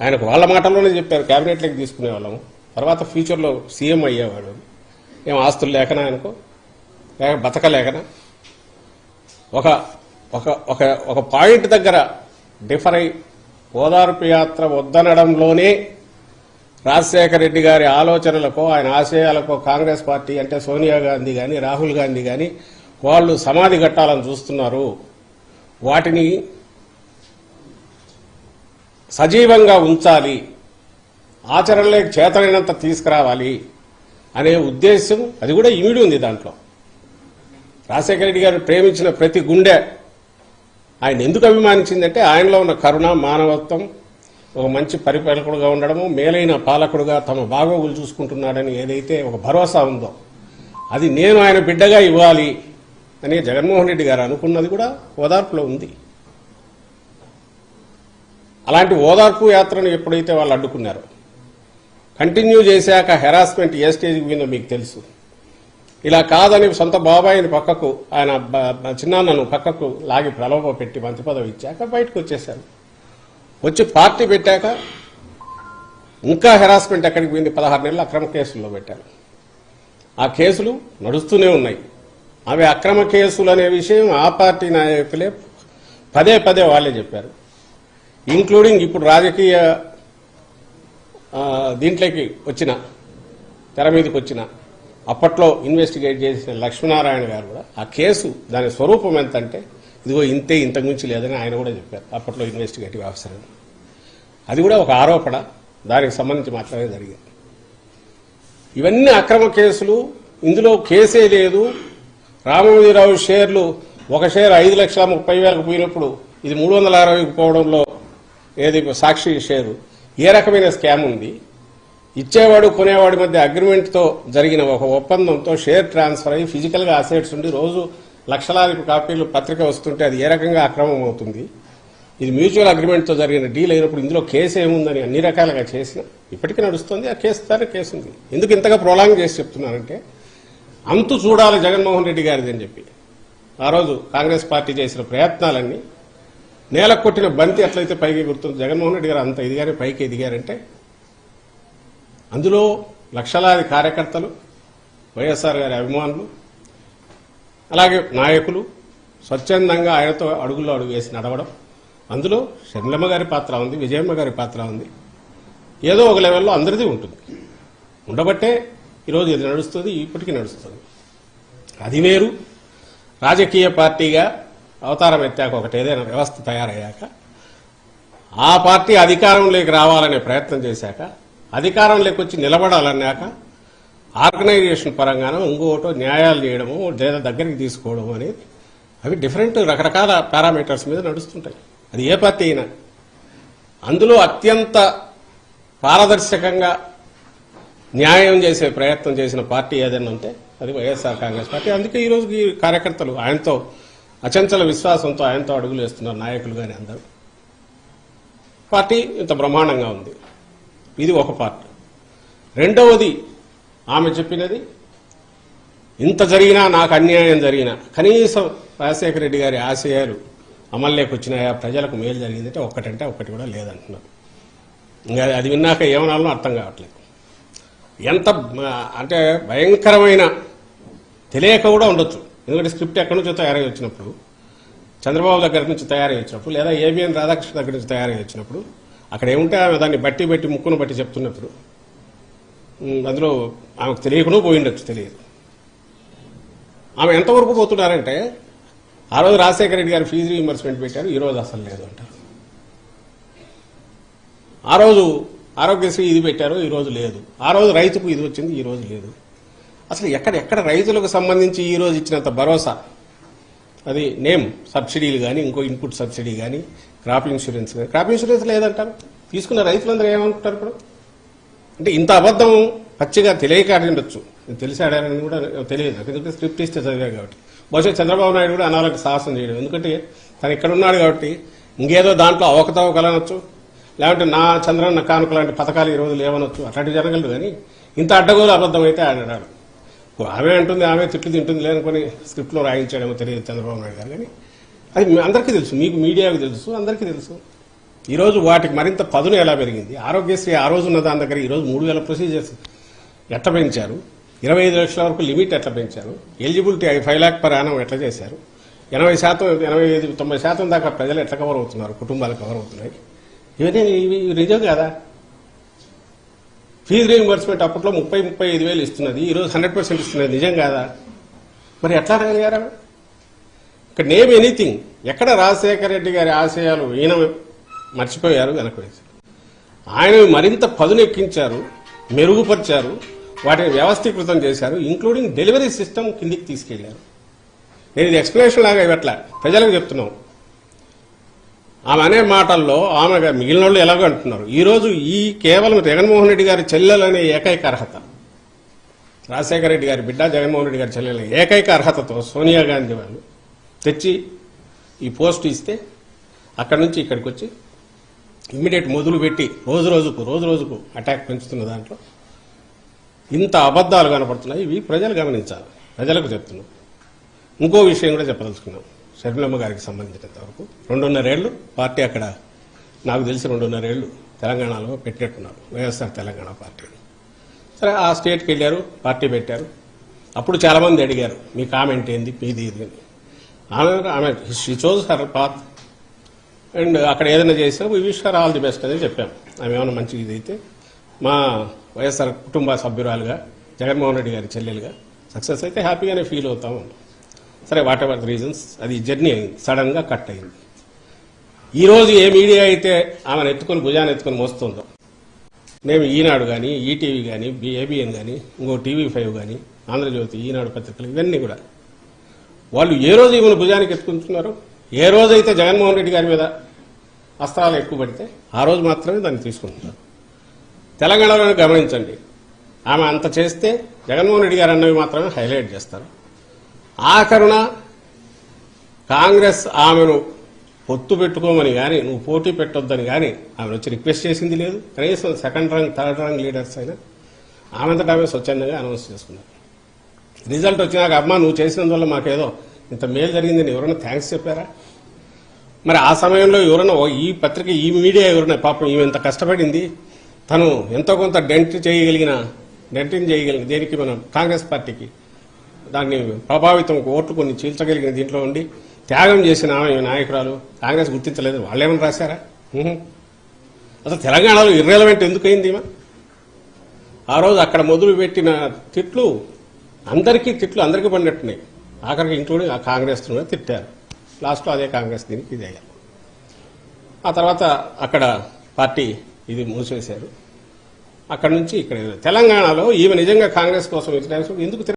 ఆయనకు వాళ్ళ మాటల్లోనే చెప్పారు క్యాబినెట్లోకి తీసుకునే వాళ్ళము తర్వాత ఫ్యూచర్లో సీఎం అయ్యేవాడు. ఏం ఆస్తులు లేకనా ఆయనకు? లేక బతకలేకనా? ఒక ఒక ఒక ఒక పాయింట్ దగ్గర డిఫర్ అయి ఓదార్పు యాత్ర వద్దనడంలోనే రాజశేఖర రెడ్డి గారి ఆలోచనలకో ఆయన ఆశయాలకో కాంగ్రెస్ పార్టీ అంటే సోనియా గాంధీ కానీ రాహుల్ గాంధీ కానీ వాళ్ళు సమాధి కట్టాలని చూస్తున్నారు. వాటిని సజీవంగా ఉంచాలి. ఆచరణలోకి చేతనైనంత తీసుకురావాలి అనే ఉద్దేశం అది కూడా ఇమిడి ఉంది దాంట్లో. రాజశేఖర రెడ్డి గారు ప్రేమించిన ప్రతి గుండె ఆయన ఎందుకు అభిమానించిందంటే ఆయనలో ఉన్న కరుణ మానవత్వం ఒక మంచి పరిపాలకుడుగా ఉండడము మేలైన పాలకుడుగా తమ బాగోగులు చూసుకుంటున్నాడని ఏదైతే ఒక భరోసా ఉందో అది నేను ఆయన బిడ్డగా ఇవ్వాలి అని జగన్మోహన్ రెడ్డి గారు అనుకున్నది కూడా ఓదార్పులో ఉంది. అలాంటి ఓదార్పు యాత్రను ఎప్పుడైతే వాళ్ళు అడ్డుకున్నారో కంటిన్యూ చేశాక హెరాస్మెంట్ ఏ స్టేజ్కి పోయిందో మీకు తెలుసు. ఇలా కాదని సొంత బాబాయిని పక్కకు ఆయన చిన్నాన్నను పక్కకు లాగి ప్రలోభ పెట్టి మంత్రి పదవి ఇచ్చాక బయటకు వచ్చేశారు. వచ్చి పార్టీ పెట్టాక ఇంకా హెరాస్మెంట్ ఎక్కడికి పోయింది? పదహారు నెలలు అక్రమ కేసుల్లో పెట్టారు. ఆ కేసులు నడుస్తూనే ఉన్నాయి. అవి అక్రమ కేసులు అనే విషయం ఆ పార్టీ నాయకులే పదే పదే వాళ్ళే చెప్పారు. ఇంక్లూడింగ్ ఇప్పుడు రాజకీయ దీంట్లోకి వచ్చిన తెర మీదకి వచ్చిన అప్పట్లో ఇన్వెస్టిగేట్ చేసిన లక్ష్మీనారాయణ గారు కూడా ఆ కేసు దాని స్వరూపం ఎంత అంటే ఇదిగో ఇంతే ఇంతకుమించి లేదని ఆయన కూడా చెప్పారు. అప్పట్లో ఇన్వెస్టిగేటివ్ ఆఫీసర్ అది కూడా ఒక ఆరోపణ. దానికి సంబంధించి మాత్రమే జరిగింది. ఇవన్నీ అక్రమ కేసులు. ఇందులో కేసే లేదు. రామమోజీరావు షేర్లు ఒక షేర్ ఐదు లక్షల ముప్పై వేలకు పోయినప్పుడు ఇది మూడు వందల అరవైకి పోవడంలో ఏది సాక్షి షేరు? ఏ రకమైన స్కామ్ ఉంది? ఇచ్చేవాడు కొనేవాడి మధ్య అగ్రిమెంట్తో జరిగిన ఒక ఒప్పందంతో షేర్ ట్రాన్స్ఫర్ అయ్యి ఫిజికల్గా అసెట్స్ ఉండి రోజు లక్షలాది కాపీలు పత్రిక వస్తుంటే అది ఏ రకంగా అక్రమం అవుతుంది ఇది మ్యూచువల్ అగ్రిమెంట్తో జరిగిన డీల్ అయినప్పుడు ఇందులో కేసు ఏముందని అన్ని రకాలుగా చేసిన ఇప్పటికీ నడుస్తుంది ఆ కేసు దాని కేసు ఉంది. ఎందుకు ఇంతగా ప్రొలాంగ్ చేసి చెప్తున్నానంటే అంతు చూడాలి జగన్మోహన్ రెడ్డి గారిది అని చెప్పి. ఆ రోజు కాంగ్రెస్ పార్టీ చేసిన ప్రయత్నాలన్నీ నేల కొట్టిన బంతి ఎట్లయితే పైకి గుర్తుంది జగన్మోహన్ రెడ్డి గారు అంత ఎదిగారు పైకి ఎదిగారంటే అందులో లక్షలాది కార్యకర్తలు వైఎస్ఆర్ గారి అభిమానులు అలాగే నాయకులు స్వచ్ఛందంగా ఆయనతో అడుగుల్లో అడుగు వేసి నడవడం. అందులో షర్మిలమ్మ గారి పాత్ర ఉంది విజయమ్మ గారి పాత్ర ఉంది. ఏదో ఒక లెవెల్లో అందరిది ఉంటుంది. ఉండబట్టే ఈరోజు ఇది నడుస్తుంది ఇప్పటికీ నడుస్తుంది. అది వేరు. రాజకీయ పార్టీగా అవతారం ఎత్తాక ఒకటి ఏదైనా వ్యవస్థ తయారయ్యాక ఆ పార్టీ అధికారంలోకి రావాలనే ప్రయత్నం చేశాక అధికారంలోకి వచ్చి నిలబడాలన్నాక ఆర్గనైజేషన్ పరంగానో ఇంకోటో న్యాయాలు చేయడము లేదా దగ్గరికి తీసుకోవడం అనేది అవి డిఫరెంట్ రకరకాల పారామీటర్స్ మీద నడుస్తుంటాయి. అది ఏ పార్టీ అయినా. అందులో అత్యంత పారదర్శకంగా న్యాయం చేసే ప్రయత్నం చేసిన పార్టీ ఏదైనా ఉంటే అది వైఎస్ఆర్ కాంగ్రెస్ పార్టీ. అందుకే ఈరోజు ఈ కార్యకర్తలు ఆయనతో అచంచల విశ్వాసంతో ఆయనతో అడుగులు వేస్తున్నారు నాయకులు కానీ అందరూ. పార్టీ ఇంత బ్రహ్మాండంగా ఉంది. ఇది ఒక పార్ట్. రెండవది ఆమె చెప్పినది ఇంత జరిగినా నాకు అన్యాయం జరిగినా కనీసం రాజశేఖర రెడ్డి గారి ఆశయాలు అమల్లోకి వచ్చినాయా ప్రజలకు మేలు జరిగిందంటే ఒక్కటంటే ఒక్కటి కూడా లేదంటున్నారు. ఇంకా అది విన్నాక ఏమనాలో అర్థం కావట్లేదు. ఎంత అంటే భయంకరమైన తెలియక కూడా ఉండొచ్చు. ఎందుకంటే స్క్రిప్ట్ ఎక్కడి నుంచో తయారై వచ్చినప్పుడు చంద్రబాబు దగ్గర నుంచి తయారై వచ్చినప్పుడు లేదా ఏబిఎన్ రాధాకృష్ణ దగ్గర నుంచి తయారై వచ్చినప్పుడు అక్కడ ఏముంటే ఆమె దాన్ని బట్టి బట్టి ముక్కును బట్టి చెప్తున్నప్పుడు అందులో ఆమెకు తెలియకుండా పోయిండొచ్చు తెలియదు. ఆమె ఎంతవరకు పోతున్నారంటే ఆ రోజు రాజశేఖర రెడ్డి గారు ఫీజు రీఎంబర్స్మెంట్ పెట్టారు ఈ రోజు అసలు లేదు అంటారు. ఆ రోజు ఆరోగ్యశ్రీ ఇది పెట్టారు ఈరోజు లేదు. ఆ రోజు రైతుకు ఇది వచ్చింది ఈ రోజు లేదు. అసలు ఎక్కడ ఎక్కడ రైతులకు సంబంధించి ఈరోజు ఇచ్చినంత భరోసా? అది నేమ్ సబ్సిడీలు కానీ ఇంకో ఇన్పుట్ సబ్సిడీ కానీ క్రాప్ ఇన్సూరెన్స్ కానీ క్రాప్ ఇన్సూరెన్స్ లేదంటారు? తీసుకున్న రైతులందరూ ఏమనుకుంటారు ఇప్పుడు? అంటే ఇంత అబద్ధం పచ్చిగా తెలియక ఆడి నేను తెలిసి ఆడారని కూడా తెలియదు. ఎందుకంటే స్క్రిప్ట్ ఇస్తే చదివాడు కాబట్టి. బహుశా చంద్రబాబు నాయుడు కూడా అనాలకు సాహసం చేయడం. ఎందుకంటే తను ఇక్కడ ఉన్నాడు కాబట్టి ఇంకేదో దాంట్లో అవకతవకలనొచ్చు లేకుంటే నా చంద్రన్న కానుక లాంటి పథకాలు ఈ రోజు లేవనొచ్చు. అట్లాంటి జరగలేదు కానీ ఇంత అడ్డగోలు అబద్ధం అయితే ఆడాడు ఆమె అంటుంది ఆమె తిట్లు తింటుంది లేనుకొని స్క్రిప్ట్లో రాయించాడేమో తెలియదు చంద్రబాబు నాయుడు గారు. కానీ అది అందరికీ తెలుసు మీకు మీడియాకు తెలుసు అందరికీ తెలుసు. ఈరోజు వాటికి మరింత పదును ఎలా పెరిగింది? ఆరోగ్యశ్రీ ఆ రోజు ఉన్న దాని దగ్గర ఈరోజు మూడు వేల ప్రొసీజర్స్ ఎట్లా పెంచారు? ఇరవై ఐదు లక్షల వరకు లిమిట్ ఎట్లా పెంచారు? Eligibility five lakh per annum ఎట్లా చేశారు? ఎనభై శాతం ఎనభై ఐదు తొంభై శాతం దాకా ప్రజలు ఎట్లా కవర్ అవుతున్నారు? కుటుంబాలు కవర్ అవుతున్నాయి. ఇవన్నీ ఇవి నిజం కదా. ఫీజు రీఎంబర్స్మెంట్ అప్పట్లో ముప్పై ముప్పై ఐదు వేలు ఇస్తున్నది. ఈరోజు హండ్రెడ్ పర్సెంట్ ఇస్తున్నది. నిజం కాదా? మరి ఎట్లా అడగలిగారా ఇక్కడ నేమ్ ఎనీథింగ్ ఎక్కడ రాజశేఖర రెడ్డి గారి ఆశయాలు ఈయన మర్చిపోయారు వెనక ఆయన మరింత పదునెక్కించారు మెరుగుపరిచారు వాటిని వ్యవస్థీకృతం చేశారు ఇంక్లూడింగ్ డెలివరీ సిస్టమ్ కిందికి తీసుకెళ్ళారు. నేను ఇది ఎక్స్ప్లెనేషన్ లాగా ఇవ్వట్లా. ప్రజలకు చెప్తున్నాం. ఆమె అనే మాటల్లో ఆమె మిగిలిన వాళ్ళు ఎలాగో అంటున్నారు. ఈరోజు ఈ కేవలం జగన్మోహన్ రెడ్డి గారి చెల్లెలనే ఏకైక అర్హత. రాజశేఖర రెడ్డి గారి బిడ్డ జగన్మోహన్ రెడ్డి గారి చెల్లెల ఏకైక అర్హతతో సోనియా గాంధీ వాళ్ళు తెచ్చి ఈ పోస్ట్ ఇస్తే అక్కడి నుంచి ఇక్కడికి వచ్చి ఇమ్మీడియట్ మొదలు పెట్టి రోజు రోజుకు రోజు రోజుకు అటాక్ పెంచుతున్న దాంట్లో ఇంత అబద్ధాలు కనపడుతున్నాయి. ఇవి ప్రజలు గమనించాలి. ప్రజలకు చెప్తున్నాం. ఇంకో విషయం కూడా చెప్పదలుచుకున్నాం. షర్మిలమ్మ గారికి సంబంధించినంత వరకు. రెండున్నరేళ్ళు పార్టీ అక్కడ నాకు తెలిసి రెండున్నరేళ్ళు తెలంగాణలో పెట్టేట్టున్నారు వైఎస్ఆర్ తెలంగాణ పార్టీ సరే ఆ స్టేట్కి వెళ్ళారు పార్టీ పెట్టారు. అప్పుడు చాలామంది అడిగారు మీ కామెంట్ ఏంది? మీది ఇది అని. ఆమె ఆమె she chose her path and అక్కడ ఏదైనా చేసినా we wish her all the best అని చెప్పాం. ఆమె ఏమైనా మంచి ఇది అయితే మా వైఎస్ఆర్ కుటుంబ సభ్యురాలుగా జగన్మోహన్ రెడ్డి గారి చెల్లెలుగా సక్సెస్ అయితే హ్యాపీగానే ఫీల్ అవుతాము సరే వాట్ ఎవర్ రీజన్స్ అది జర్నీ అయింది. సడన్గా కట్ అయింది. ఈరోజు ఏ మీడియా అయితే ఆమెను ఎత్తుకొని భుజాన్ని ఎత్తుకొని మోస్తుందో మేము ఈనాడు కానీ ఈటీవీ కానీ ఏబిఎన్ కానీ ఇంకో టీవీ ఫైవ్ కానీ ఆంధ్రజ్యోతి ఈనాడు పత్రికలు ఇవన్నీ కూడా. వాళ్ళు ఏ రోజు ఈమెను భుజానికి ఎత్తుకుంటున్నారు ఏ రోజైతే జగన్మోహన్ రెడ్డి గారి మీద అస్త్రాలు ఎక్కువ పడితే ఆ రోజు మాత్రమే దాన్ని తీసుకుంటున్నారు. తెలంగాణలో గమనించండి. ఆమె అంత చేస్తే జగన్మోహన్ రెడ్డి గారు అన్నవి మాత్రమే హైలైట్ చేస్తారు. ఆఖరున కాంగ్రెస్ ఆమెను పొత్తు పెట్టుకోమని కానీ నువ్వు పోటీ పెట్టొద్దని కానీ ఆమె వచ్చి రిక్వెస్ట్ చేసింది లేదు. కనీసం second rank third rank leaders అయినా ఆమెంతటా ఆమె స్వచ్ఛందంగా అనౌన్స్ చేసుకున్నారు. రిజల్ట్ వచ్చినాక అమ్మ నువ్వు చేసినందువల్ల మాకేదో ఇంత మేలు జరిగిందని ఎవరైనా థ్యాంక్స్ చెప్పారా? మరి ఆ సమయంలో ఎవరైనా ఈ పత్రిక ఈ మీడియా ఎవరైనా పాపం ఈమె ఎంత కష్టపడింది తను ఎంతో కొంత డెంట్ చేయగలిగిన డెంటింగ్ చేయగలిగిన దేనికి మనం కాంగ్రెస్ పార్టీకి దాన్ని ప్రభావితం ఓట్లు కొన్ని చీల్చగలిగిన దీంట్లో ఉండి త్యాగం చేసిన ఆమె నాయకురాలు కాంగ్రెస్ గుర్తించలేదు. వాళ్ళేమని రాశారా? అసలు తెలంగాణలో ఇర్రెలవెంట్ ఎందుకు అయింది ఈమె? ఆ రోజు అక్కడ మొదలు పెట్టిన తిట్లు అందరికీ తిట్లు అందరికీ పడినట్టున్నాయి. ఆఖరికి ఇంక్లూడింగ్ ఆ కాంగ్రెస్ తిట్టారు. లాస్ట్లో అదే కాంగ్రెస్ దీనికి ఇది అయ్యారు. ఆ తర్వాత అక్కడ పార్టీ ఇది మూసివేశారు. అక్కడ నుంచి ఇక్కడ తెలంగాణలో ఈమె నిజంగా కాంగ్రెస్ కోసం ఎందుకు